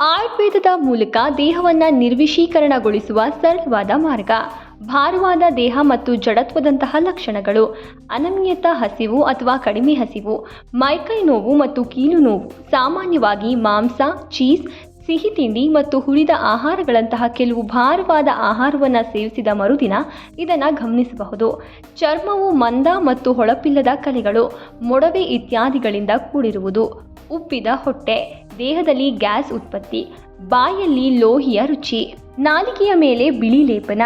ಆಯುರ್ವೇದದ ಮೂಲಕ ದೇಹವನ್ನು ನಿರ್ವಿಷೀಕರಣಗೊಳಿಸುವ ಸರಳವಾದ ಮಾರ್ಗ. ಭಾರವಾದ ದೇಹ ಮತ್ತು ಜಡತ್ವದಂತಹ ಲಕ್ಷಣಗಳು. ಅನಮ್ಯತ ಹಸಿವು ಅಥವಾ ಕಡಿಮೆ ಹಸಿವು, ಮೈಕೈ ನೋವು ಮತ್ತು ಕೀಲು ನೋವು, ಸಾಮಾನ್ಯವಾಗಿ ಮಾಂಸ, ಚೀಸ್, ಸಿಹಿ ತಿಂಡಿ ಮತ್ತು ಹುರಿದ ಆಹಾರಗಳಂತಹ ಕೆಲವು ಭಾರವಾದ ಆಹಾರವನ್ನು ಸೇವಿಸಿದ ಮರುದಿನ ಇದನ್ನು ಗಮನಿಸಬಹುದು. ಚರ್ಮವು ಮಂದ ಮತ್ತು ಹೊಳಪಿಲ್ಲದ ಕಲೆಗಳು, ಮೊಡವೆ ಇತ್ಯಾದಿಗಳಿಂದ ಕೂಡಿರುವುದು. ಉಪ್ಪಿದ ಹೊಟ್ಟೆ. ದೇಹದಲ್ಲಿ ಗ್ಯಾಸ್ ಉತ್ಪತ್ತಿ, ಬಾಯಲ್ಲಿ ಲೋಹಿಯ ರುಚಿ, ನಾಲಿಗೆಯ ಮೇಲೆ ಬಿಳಿ ಲೇಪನ,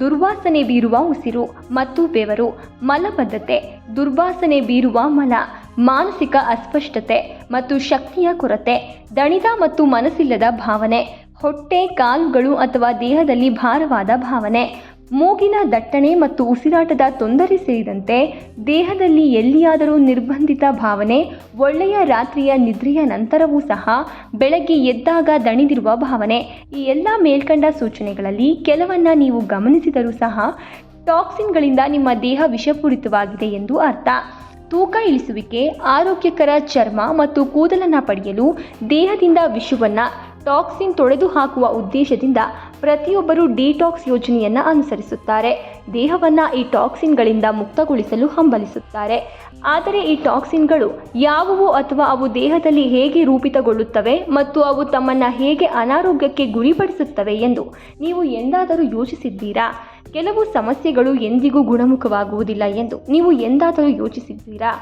ದುರ್ವಾಸನೆ ಬೀರುವ ಉಸಿರು ಮತ್ತು ಬೆವರು, ಮಲಬದ್ಧತೆ, ದುರ್ವಾಸನೆ ಬೀರುವ ಮಲ, ಮಾನಸಿಕ ಅಸ್ಪಷ್ಟತೆ ಮತ್ತು ಶಕ್ತಿಯ ಕೊರತೆ ದಣಿದ ಮತ್ತು ಮನಸ್ಸಿಲ್ಲದ ಭಾವನೆ, ಹೊಟ್ಟೆ, ಕಾಲುಗಳು ಅಥವಾ ದೇಹದಲ್ಲಿ ಭಾರವಾದ ಭಾವನೆ ಮೂಗಿನ ದಟ್ಟಣೆ ಮತ್ತು ಉಸಿರಾಟದ ತೊಂದರೆ ಸೇರಿದಂತೆ ದೇಹದಲ್ಲಿ ಎಲ್ಲಿಯಾದರೂ ನಿರ್ಬಂಧಿತ ಭಾವನೆ, ಒಳ್ಳೆಯ ರಾತ್ರಿಯ ನಿದ್ರೆಯ ನಂತರವೂ ಸಹ ಬೆಳಗ್ಗೆ ಎದ್ದಾಗ ದಣಿದಿರುವ ಭಾವನೆ, ಈ ಎಲ್ಲ ಮೇಲ್ಕಂಡ ಸೂಚನೆಗಳಲ್ಲಿ ಕೆಲವನ್ನ ನೀವು ಗಮನಿಸಿದರೂ ಸಹ ಟಾಕ್ಸಿನ್ಗಳಿಂದ ನಿಮ್ಮ ದೇಹ ವಿಷಪೂರಿತವಾಗಿದೆ ಎಂದು ಅರ್ಥ. ತೂಕ ಇಳಿಸುವಿಕೆ, ಆರೋಗ್ಯಕರ ಚರ್ಮ ಮತ್ತು ಕೂದಲನ್ನು ಪಡೆಯಲು ದೇಹದಿಂದ ವಿಷವನ್ನು ಟಾಕ್ಸಿನ್ ತೊಳೆದು ಹಾಕುವ ಉದ್ದೇಶದಿಂದ ಪ್ರತಿಯೊಬ್ಬರು ಡಿಟಾಕ್ಸ್ ಯೋಜನೆಯನ್ನು ಅನುಸರಿಸುತ್ತಾರೆ. ದೇಹವನ್ನು ಈ ಟಾಕ್ಸಿನ್ಗಳಿಂದ ಮುಕ್ತಗೊಳಿಸಲು ಹಂಬಲಿಸುತ್ತಾರೆ. ಆದರೆ ಈ ಟಾಕ್ಸಿನ್ಗಳು ಯಾವುವು ಅಥವಾ ಅವು ದೇಹದಲ್ಲಿ ಹೇಗೆ ರೂಪಿತಗೊಳ್ಳುತ್ತವೆ ಮತ್ತು ಅವು ತಮ್ಮನ್ನು ಹೇಗೆ ಅನಾರೋಗ್ಯಕ್ಕೆ ಗುರಿಪಡಿಸುತ್ತವೆ ಎಂದು ನೀವು ಎಂದಾದರೂ ಯೋಚಿಸಿದ್ದೀರಾ? ಕೆಲವು ಸಮಸ್ಯೆಗಳು ಎಂದಿಗೂ ಗುಣಮುಖವಾಗುವುದಿಲ್ಲ ಎಂದು ನೀವು ಎಂದಾದರೂ ಯೋಚಿಸಿದ್ದೀರಾ?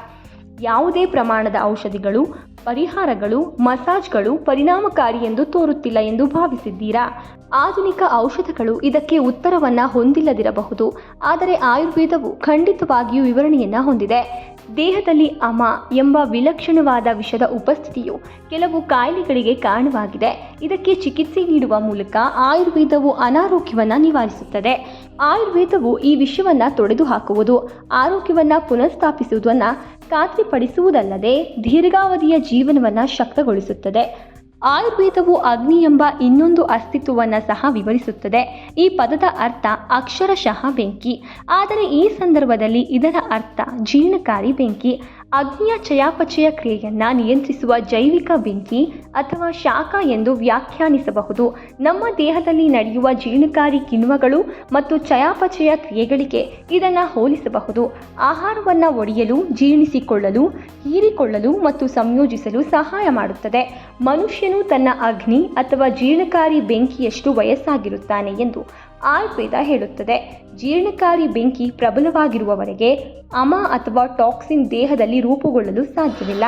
ಯಾವುದೇ ಪ್ರಮಾಣದ ಔಷಧಿಗಳು ಪರಿಹಾರಗಳು ಮಸಾಜ್ಗಳು ಪರಿಣಾಮಕಾರಿ ಎಂದು ತೋರುತ್ತಿಲ್ಲ ಎಂದು ಭಾವಿಸಿದ್ದೀರಾ? ಆಧುನಿಕ ಔಷಧಗಳು ಇದಕ್ಕೆ ಉತ್ತರವನ್ನು ಹೊಂದಿಲ್ಲದಿರಬಹುದು. ಆದರೆ ಆಯುರ್ವೇದವು ಖಂಡಿತವಾಗಿಯೂ ವಿವರಣೆಯನ್ನು ಹೊಂದಿದೆ. ದೇಹದಲ್ಲಿ ಅಮ ಎಂಬ ವಿಲಕ್ಷಣವಾದ ವಿಷದ ಉಪಸ್ಥಿತಿಯು ಕೆಲವು ಕಾಯಿಲೆಗಳಿಗೆ ಕಾರಣವಾಗಿದೆ. ಇದಕ್ಕೆ ಚಿಕಿತ್ಸೆ ನೀಡುವ ಮೂಲಕ ಆಯುರ್ವೇದವು ಅನಾರೋಗ್ಯವನ್ನು ನಿವಾರಿಸುತ್ತದೆ. ಆಯುರ್ವೇದವು ಈ ವಿಷವನ್ನು ತೊಡೆದು ಹಾಕುವುದು ಆರೋಗ್ಯವನ್ನು ಪುನಃಸ್ಥಾಪಿಸುವುದನ್ನು ಖಾತ್ರಿಪಡಿಸುವುದಲ್ಲದೆ ದೀರ್ಘಾವಧಿಯ ಜೀವನವನ್ನು ಶಕ್ತಗೊಳಿಸುತ್ತದೆ. ಆಯುರ್ವೇದವು ಅಗ್ನಿ ಎಂಬ ಇನ್ನೊಂದು ಅಸ್ತಿತ್ವವನ್ನು ಸಹ ವಿವರಿಸುತ್ತದೆ. ಈ ಪದದ ಅರ್ಥ ಅಕ್ಷರಶಃ ಬೆಂಕಿ. ಆದರೆ ಈ ಸಂದರ್ಭದಲ್ಲಿ ಇದರ ಅರ್ಥ ಜೀರ್ಣಕಾರಿ ಬೆಂಕಿ. ಅಗ್ನಿಯ ಚಯಾಪಚಯ ಕ್ರಿಯೆಯನ್ನು ನಿಯಂತ್ರಿಸುವ ಜೈವಿಕ ಬೆಂಕಿ ಅಥವಾ ಶಾಖ ಎಂದು ವ್ಯಾಖ್ಯಾನಿಸಬಹುದು. ನಮ್ಮ ದೇಹದಲ್ಲಿ ನಡೆಯುವ ಜೀರ್ಣಕಾರಿ ಕಿಣ್ವಗಳು ಮತ್ತು ಚಯಾಪಚಯ ಕ್ರಿಯೆಗಳಿಗೆ ಇದನ್ನು ಹೋಲಿಸಬಹುದು. ಆಹಾರವನ್ನು ಒಡೆಯಲು, ಜೀರ್ಣಿಸಿಕೊಳ್ಳಲು, ಹೀರಿಕೊಳ್ಳಲು ಮತ್ತು ಸಂಯೋಜಿಸಲು ಸಹಾಯ ಮಾಡುತ್ತದೆ. ಮನುಷ್ಯನು ತನ್ನ ಅಗ್ನಿ ಅಥವಾ ಜೀರ್ಣಕಾರಿ ಬೆಂಕಿಯಷ್ಟು ವಯಸ್ಸಾಗಿರುತ್ತಾನೆ ಎಂದು ಆಯುರ್ವೇದ ಹೇಳುತ್ತದೆ. ಜೀರ್ಣಕಾರಿ ಬೆಂಕಿ ಪ್ರಬಲವಾಗಿರುವವರೆಗೆ ಅಮ ಅಥವಾ ಟಾಕ್ಸಿನ್ ದೇಹದಲ್ಲಿ ರೂಪುಗೊಳ್ಳಲು ಸಾಧ್ಯವಿಲ್ಲ.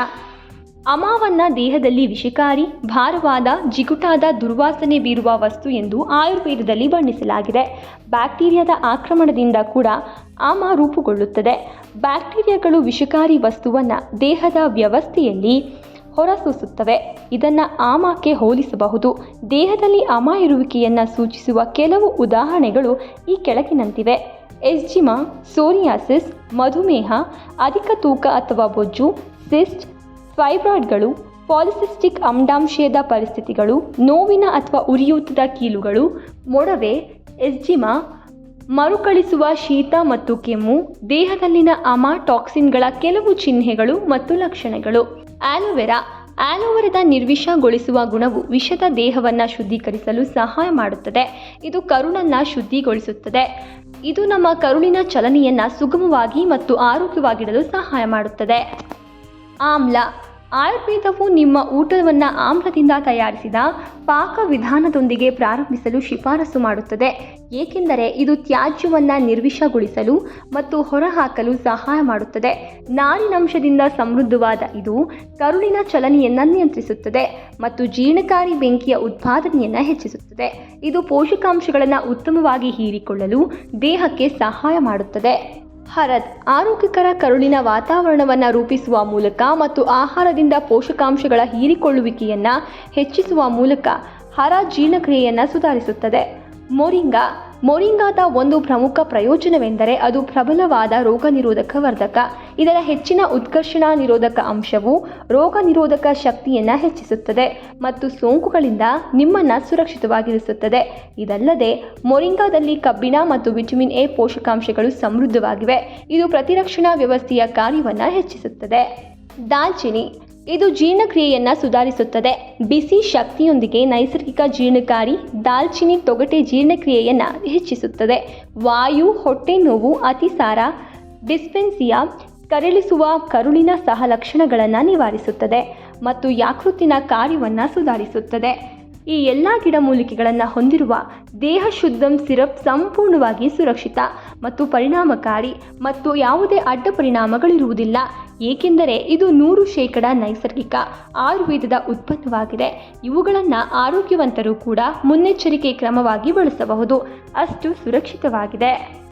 ಅಮಾವನ್ನು ದೇಹದಲ್ಲಿ ವಿಷಕಾರಿ, ಭಾರವಾದ, ಜಿಗುಟಾದ ದುರ್ವಾಸನೆ ಬೀರುವ ವಸ್ತು ಎಂದು ಆಯುರ್ವೇದದಲ್ಲಿ ಬಣ್ಣಿಸಲಾಗಿದೆ. ಬ್ಯಾಕ್ಟೀರಿಯಾದ ಆಕ್ರಮಣದಿಂದ ಕೂಡ ಆಮ ರೂಪುಗೊಳ್ಳುತ್ತದೆ. ಬ್ಯಾಕ್ಟೀರಿಯಾಗಳು ವಿಷಕಾರಿ ವಸ್ತುವನ್ನು ದೇಹದ ವ್ಯವಸ್ಥೆಯಲ್ಲಿ ಹೊರಸೂಸುತ್ತವೆ. ಇದನ್ನು ಆಮಕ್ಕೆ ಹೋಲಿಸಬಹುದು. ದೇಹದಲ್ಲಿ ಅಮ ಇರುವಿಕೆಯನ್ನು ಸೂಚಿಸುವ ಕೆಲವು ಉದಾಹರಣೆಗಳು ಈ ಕೆಳಗಿನಂತಿವೆ. ಎಸ್ಜಿಮಾ, ಸೋರಿಯಾಸಿಸ್, ಮಧುಮೇಹ, ಅಧಿಕ ತೂಕ ಅಥವಾ ಬೊಜ್ಜು, ಸಿಸ್ಟ್, ಫೈಬ್ರಾಯ್ಡ್ಗಳು, ಪಾಲಿಸಿಸ್ಟಿಕ್ ಅಂಡಾಂಶಯದ ಪರಿಸ್ಥಿತಿಗಳು, ನೋವಿನ ಅಥವಾ ಉರಿಯೂತದ ಕೀಲುಗಳು, ಮೊಡವೆ, ಎಸ್ಜಿಮಾ, ಮರುಕಳಿಸುವ ಶೀತ ಮತ್ತು ಕೆಮ್ಮು, ದೇಹದಲ್ಲಿನ ಅಮಾ ಟಾಕ್ಸಿನ್ಗಳ ಕೆಲವು ಚಿಹ್ನೆಗಳು ಮತ್ತು ಲಕ್ಷಣಗಳು. ಆಲೋವೆರಾ, ಆಲೋವೆರಾದ ನಿರ್ವಿಷಗೊಳಿಸುವ ಗುಣವು ವಿಷದ ದೇಹವನ್ನು ಶುದ್ಧೀಕರಿಸಲು ಸಹಾಯ ಮಾಡುತ್ತದೆ. ಇದು ಕರುಳನ್ನು ಶುದ್ಧಿಗೊಳಿಸುತ್ತದೆ. ಇದು ನಮ್ಮ ಕರುಳಿನ ಚಲನೆಯನ್ನು ಸುಗಮವಾಗಿ ಮತ್ತು ಆರೋಗ್ಯವಾಗಿಡಲು ಸಹಾಯ ಮಾಡುತ್ತದೆ. ಆಮ್ಲ ಆಯುರ್ವೇದವು ನಿಮ್ಮ ಊಟವನ್ನು ಆಮ್ಲದಿಂದ ತಯಾರಿಸಿದ ಪಾಕ ವಿಧಾನದೊಂದಿಗೆ ಪ್ರಾರಂಭಿಸಲು ಶಿಫಾರಸು ಮಾಡುತ್ತದೆ. ಏಕೆಂದರೆ ಇದು ತ್ಯಾಜ್ಯವನ್ನು ನಿರ್ವಿಷಗೊಳಿಸಲು ಮತ್ತು ಹೊರಹಾಕಲು ಸಹಾಯ ಮಾಡುತ್ತದೆ. ನಾರಿನಂಶದಿಂದ ಸಮೃದ್ಧವಾದ ಇದು ಕರುಳಿನ ಚಲನೆಯನ್ನು ನಿಯಂತ್ರಿಸುತ್ತದೆ ಮತ್ತು ಜೀರ್ಣಕಾರಿ ಬೆಂಕಿಯ ಉತ್ಪಾದನೆಯನ್ನು ಹೆಚ್ಚಿಸುತ್ತದೆ. ಇದು ಪೋಷಕಾಂಶಗಳನ್ನು ಉತ್ತಮವಾಗಿ ಹೀರಿಕೊಳ್ಳಲು ದೇಹಕ್ಕೆ ಸಹಾಯ ಮಾಡುತ್ತದೆ. ಹರದ್ ಆರೋಗ್ಯಕರ ಕರುಳಿನ ವಾತಾವರಣವನ್ನು ರೂಪಿಸುವ ಮೂಲಕ ಮತ್ತು ಆಹಾರದಿಂದ ಪೋಷಕಾಂಶಗಳ ಹೀರಿಕೊಳ್ಳುವಿಕೆಯನ್ನು ಹೆಚ್ಚಿಸುವ ಮೂಲಕ ಹರ ಜೀರ್ಣಕ್ರಿಯೆಯನ್ನು ಸುಧಾರಿಸುತ್ತದೆ. ಮೊರಿಂಗಾ ಮೊರಿಂಗಾದ ಒಂದು ಪ್ರಮುಖ ಪ್ರಯೋಜನವೆಂದರೆ ಅದು ಪ್ರಬಲವಾದ ರೋಗ ನಿರೋಧಕ ವರ್ಧಕ. ಇದರ ಹೆಚ್ಚಿನ ಉತ್ಕರ್ಷಣ ನಿರೋಧಕ ಅಂಶವು ರೋಗ ನಿರೋಧಕ ಶಕ್ತಿಯನ್ನು ಹೆಚ್ಚಿಸುತ್ತದೆ ಮತ್ತು ಸೋಂಕುಗಳಿಂದ ನಿಮ್ಮನ್ನು ಸುರಕ್ಷಿತವಾಗಿರಿಸುತ್ತದೆ. ಇದಲ್ಲದೆ, ಮೊರಿಂಗಾದಲ್ಲಿ ಕಬ್ಬಿಣ ಮತ್ತು ವಿಟಮಿನ್ ಎ ಪೋಷಕಾಂಶಗಳು ಸಮೃದ್ಧವಾಗಿವೆ. ಇದು ಪ್ರತಿರಕ್ಷಣಾ ವ್ಯವಸ್ಥೆಯ ಕಾರ್ಯವನ್ನು ಹೆಚ್ಚಿಸುತ್ತದೆ. ದಾಲ್ಚಿನಿ. ಇದು ಜೀರ್ಣಕ್ರಿಯೆಯನ್ನು ಸುಧಾರಿಸುತ್ತದೆ. ಬಿಸಿ ಶಕ್ತಿಯೊಂದಿಗೆ ನೈಸರ್ಗಿಕ ಜೀರ್ಣಕಾರಿ ದಾಲ್ಚಿನ್ನಿ ತೊಗಟೆ ಜೀರ್ಣಕ್ರಿಯೆಯನ್ನು ಹೆಚ್ಚಿಸುತ್ತದೆ. ವಾಯು, ಹೊಟ್ಟೆ ನೋವು, ಅತಿಸಾರ, ಡಿಸ್ಪೆನ್ಸಿಯಾ ಕರಳಿಸುವ ಕರುಳಿನ ಸಹ ಲಕ್ಷಣಗಳನ್ನು ನಿವಾರಿಸುತ್ತದೆ ಮತ್ತು ಯಾಕೃತಿನ ಕಾರ್ಯವನ್ನು ಸುಧಾರಿಸುತ್ತದೆ. ಈ ಎಲ್ಲ ಗಿಡಮೂಲಿಕೆಗಳನ್ನು ಹೊಂದಿರುವ ದೇಹ ಶುದ್ಧಂ ಸಿರಪ್ ಸಂಪೂರ್ಣವಾಗಿ ಸುರಕ್ಷಿತ ಮತ್ತು ಪರಿಣಾಮಕಾರಿ ಮತ್ತು ಯಾವುದೇ ಅಡ್ಡ ಪರಿಣಾಮಗಳಿರುವುದಿಲ್ಲ. ಏಕೆಂದರೆ ಇದು ನೂರು ಶೇಕಡ ನೈಸರ್ಗಿಕ ಆಯುರ್ವೇದದ ಉತ್ಪನ್ನವಾಗಿದೆ. ಇವುಗಳನ್ನು ಆರೋಗ್ಯವಂತರು ಕೂಡ ಮುನ್ನೆಚ್ಚರಿಕೆ ಕ್ರಮವಾಗಿ ಬಳಸಬಹುದು. ಅಷ್ಟು ಸುರಕ್ಷಿತವಾಗಿದೆ.